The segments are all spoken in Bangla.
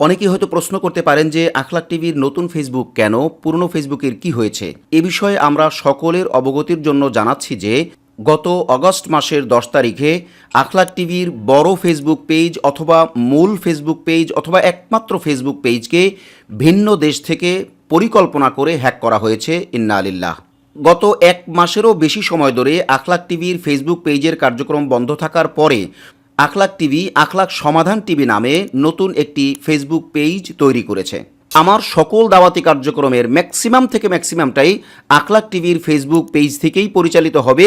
অনেকেই হয়তো প্রশ্ন করতে পারেন যে আখলাক টিভির নতুন ফেসবুক কেন, পুরনো ফেসবুকের কি হয়েছে? এ বিষয়ে আমরা সকলের অবগতির জন্য জানাচ্ছি যে গত অগস্ট মাসের দশ তারিখে আখলাক টিভির বড় ফেসবুক পেজ অথবা মূল ফেসবুক পেজ অথবা একমাত্র ফেসবুক পেজকে ভিন্ন দেশ থেকে পরিকল্পনা করে হ্যাক করা হয়েছে ইন্না আলিল্লাহ গত এক মাসেরও বেশি সময় ধরে আখলাক টিভির ফেসবুক পেজের কার্যক্রম বন্ধ থাকার পরে আখলাক টিভি, আখলাক সমাধান টিভি নামে নতুন একটি ফেসবুক পেজ তৈরি করেছে। আমার সকল দাওয়াতি কার্যক্রমের ম্যাক্সিমাম থেকে ম্যাক্সিমামটাই আখলাক টিভির ফেসবুক পেজ থেকেই পরিচালিত হবে।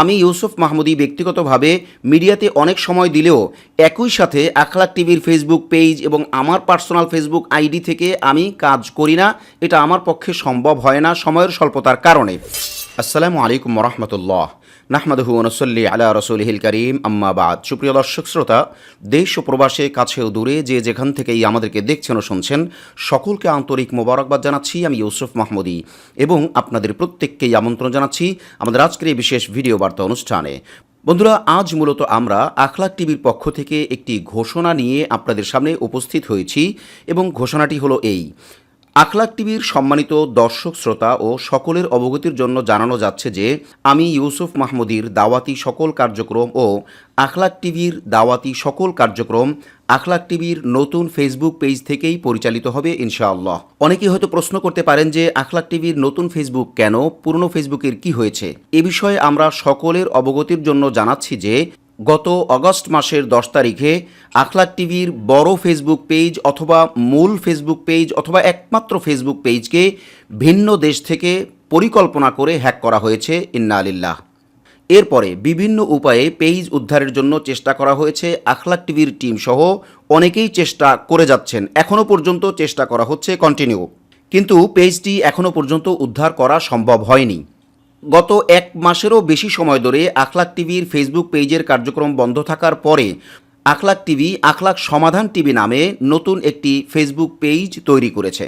আমি ইউসুফ মাহমুদি ব্যক্তিগতভাবে মিডিয়াতে অনেক সময় দিলেও একই সাথে আখলাক টিভির ফেসবুক পেজ এবং আমার পার্সোনাল ফেসবুক আইডি থেকে আমি কাজ করি না। এটা আমার পক্ষে সম্ভব হয় না সময়ের স্বল্পতার কারণে। আসসালামু আলাইকুম রহমতুল্লাহ। নাহমাদহু নসল্লি আলা রসুলহিল করিম আম্মাবাদ সুপ্রিয় দর্শক, শ্রোতা, দেশ ও প্রবাসে কাছেও দূরে যে যেখান থেকেই আমাদেরকে দেখছেন ও শুনছেন, সকলকে আন্তরিক মোবারকবাদ জানাচ্ছি। আমি ইউসুফ মাহমুদি এবং আপনাদের প্রত্যেককেই আমন্ত্রণ জানাচ্ছি আমাদের আজকের এই বিশেষ ভিডিও বার্তা অনুষ্ঠানে। বন্ধুরা, আজ মূলত আমরা আখলাক টিভির পক্ষ থেকে একটি ঘোষণা নিয়ে আপনাদের সামনে উপস্থিত হয়েছি এবং ঘোষণাটি হলো এই। আখলাক টিভির সম্মানিত দর্শক, শ্রোতা ও সকলের অবগতির জন্য জানানো যাচ্ছে যে, আমি ইউসুফ মাহমুদির দাওয়াতি সকল কার্যক্রম ও আখলাক টিভির দাওয়াতি সকল কার্যক্রম আখলাক টিভির নতুন ফেসবুক পেজ থেকেই পরিচালিত হবে, ইনশাআল্লাহ। অনেকেই হয়তো প্রশ্ন করতে পারেন যে, আখলাক টিভির নতুন ফেসবুক কেন? পুরনো ফেসবুকের কি হয়েছে? এ বিষয়ে আমরা সকলের অবগতির জন্য জানাচ্ছি যে গত অগস্ট মাসের দশ তারিখে আখলাক টিভির বড় ফেসবুক পেজ অথবা মূল ফেসবুক পেজ অথবা একমাত্র ফেসবুক পেজকে ভিন্ন দেশ থেকে পরিকল্পনা করে হ্যাক করা হয়েছে ইন্না আলিল্লাহ এরপরে বিভিন্ন উপায়ে পেজ উদ্ধারের জন্য চেষ্টা করা হয়েছে আখলাক টিভির টিম সহ অনেকেই চেষ্টা করে যাচ্ছেন। এখনও পর্যন্ত চেষ্টা করা হচ্ছে কন্টিনিউ কিন্তু পেজটি এখনও পর্যন্ত উদ্ধার করা সম্ভব হয়নি। গত এক মাসেরও বেশি সময় ধরে আখলাক টিভির ফেসবুক পেজের কার্যক্রম বন্ধ থাকার পরে আখলাক টিভি, আখলাক সমাধান টিভি নামে নতুন একটি ফেসবুক পেজ তৈরি করেছে।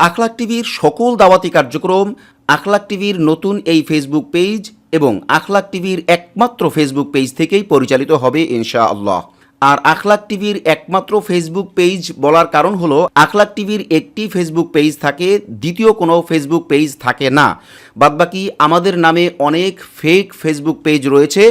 আখলাক টিভির সকল দাওয়াতি কার্যক্রম, আখলাক টিভির নতুন এই ফেসবুক পেজ এবং আখলাক টিভির একমাত্র ফেসবুক পেজ থেকেই পরিচালিত হবে ইনশাআল্লাহ। আর আখলাক টিভির একমাত্র ফেসবুক পেজ বলার কারণ হলো, আখলাক টিভির একটি ফেসবুক পেজ থাকে, দ্বিতীয় কোনো ফেসবুক পেজ থাকে না। বাদবাকি আমাদের নামে অনেক ফেক ফেসবুক পেজ রয়েছে।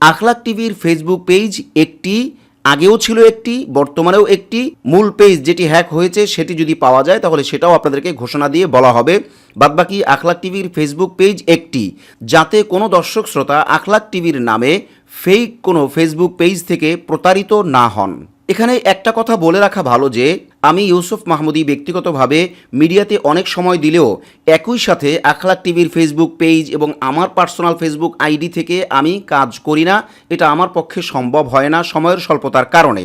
আখলাক টিভির ফেসবুক পেজ একটি, আগেও ছিল একটি, বর্তমানেও একটি। মূল পেজ যেটি হ্যাক হয়েছে, সেটি যদি পাওয়া যায়, তাহলে সেটাও আপনাদেরকে ঘোষণা দিয়ে বলা হবে। বাদবাকি আখলাক টিভির ফেসবুক পেজ একটি, যাতে কোনো দর্শক শ্রোতা আখলাক টিভির নামে ফেক কোনো ফেসবুক পেজ থেকে প্রতারিত না হন। এখানে একটা কথা বলে রাখা ভালো যে, আমি ইউসুফ মাহমুদি ব্যক্তিগতভাবে মিডিয়াতে অনেক সময় দিলেও একই সাথে আখলাক টিভির ফেসবুক পেজ এবং আমার পার্সোনাল ফেসবুক আইডি থেকে আমি কাজ করি না। এটা আমার পক্ষে সম্ভব হয় না সময়ের স্বল্পতার কারণে।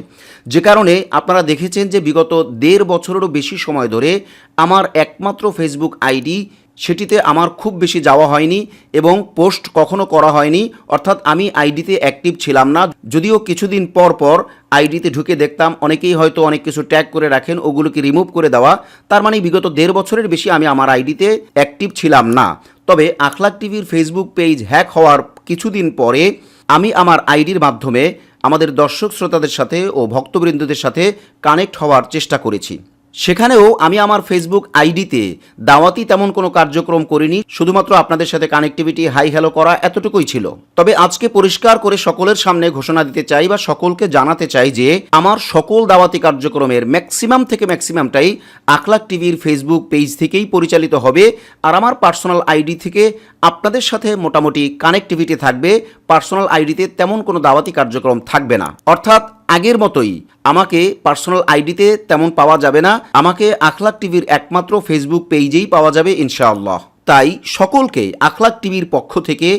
যে কারণে আপনারা দেখেছেন যে বিগত দেড় বছরেরও বেশি সময় ধরে আমার একমাত্র ফেসবুক আইডি সেটিতে আমার খুব বেশি যাওয়া হয়নি এবং পোস্ট কখনো করা হয়নি, অর্থাৎ আমি আইডিতে অ্যাক্টিভ ছিলাম না। যদিও কিছুদিন পর পর আইডিতে ঢুকে দেখতাম, অনেকেই হয়তো অনেক কিছু ট্যাগ করে রাখেন, ওগুলোকে রিমুভ করে দেওয়া। তার মানে বিগত দেড় বছরের বেশি আমি আমার আইডিতে অ্যাক্টিভ ছিলাম না। তবে আখলাক টিভির ফেসবুক পেজ হ্যাক হওয়ার কিছুদিন পরে আমি আমার আইডির মাধ্যমে আমাদের দর্শক শ্রোতাদের সাথে ও ভক্তবৃন্দদের সাথে কানেক্ট হওয়ার চেষ্টা করেছি। সেখানেও আমি আমার ফেসবুক আইডিতে দাওয়াতি তেমন কোনো কার্যক্রম করিনি, শুধুমাত্র আপনাদের সাথে কানেক্টিভিটি হাই হ্যালো করা এতটুকুই ছিল। তবে আজকে পরিষ্কার করে সকলের সামনে ঘোষণা দিতে চাই বা সকলকে জানাতে চাই যে, আমার সকল দাওয়াতি কার্যক্রমের ম্যাক্সিমাম থেকে ম্যাক্সিমামটাই আখলাক টিভির ফেসবুক পেজ থেকেই পরিচালিত হবে আর আমার পার্সোনাল আইডি থেকে আপনাদের সাথে মোটামুটি কানেক্টিভিটি থাকবে। পার্সোনাল আইডিতে তেমন কোনো দাওয়াতি কার্যক্রম থাকবে না। অর্থাৎ আগের মতোই আমাকে পার্সোনাল আইডিতে তেমন পাওয়া যাবে না। আমাকে আখলাক টিভির একমাত্র ফেসবুক পেজেই পাওয়া যাবে ইনশাআল্লাহ। তাই সকলকে আখলাক টিভির পক্ষ থেকে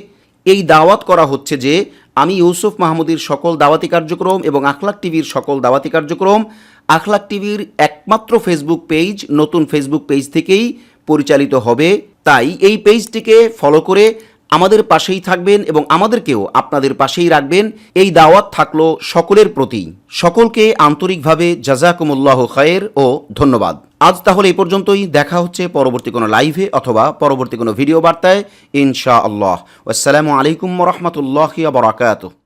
এই দাওয়াত করা হচ্ছে যে, আমি ইউসুফ মাহমুদের সকল দাওয়াতি কার্যক্রম এবং আখলাক টিভির সকল দাওয়াতি কার্যক্রম আখলাক টিভির একমাত্র ফেসবুক পেজ নতুন ফেসবুক পেজ থেকেই পরিচালিত হবে। তাই এই পেজটিকে ফলো করে আমাদের পাশেই থাকবেন এবং আমাদেরকেও আপনাদের পাশেই রাখবেন। এই দাওয়াত থাকল সকলের প্রতি। সকলকে আন্তরিকভাবে জাজাকুমুল্লাহ খায়ের ও ধন্যবাদ। আজ তাহলে এই পর্যন্তই। দেখা হচ্ছে পরবর্তী কোনো লাইভে অথবা পরবর্তী কোনো ভিডিও বার্তায় ইনশা আল্লাহ আসসালামু আলাইকুম রহমতুল্লাহ বরাকাতুহ।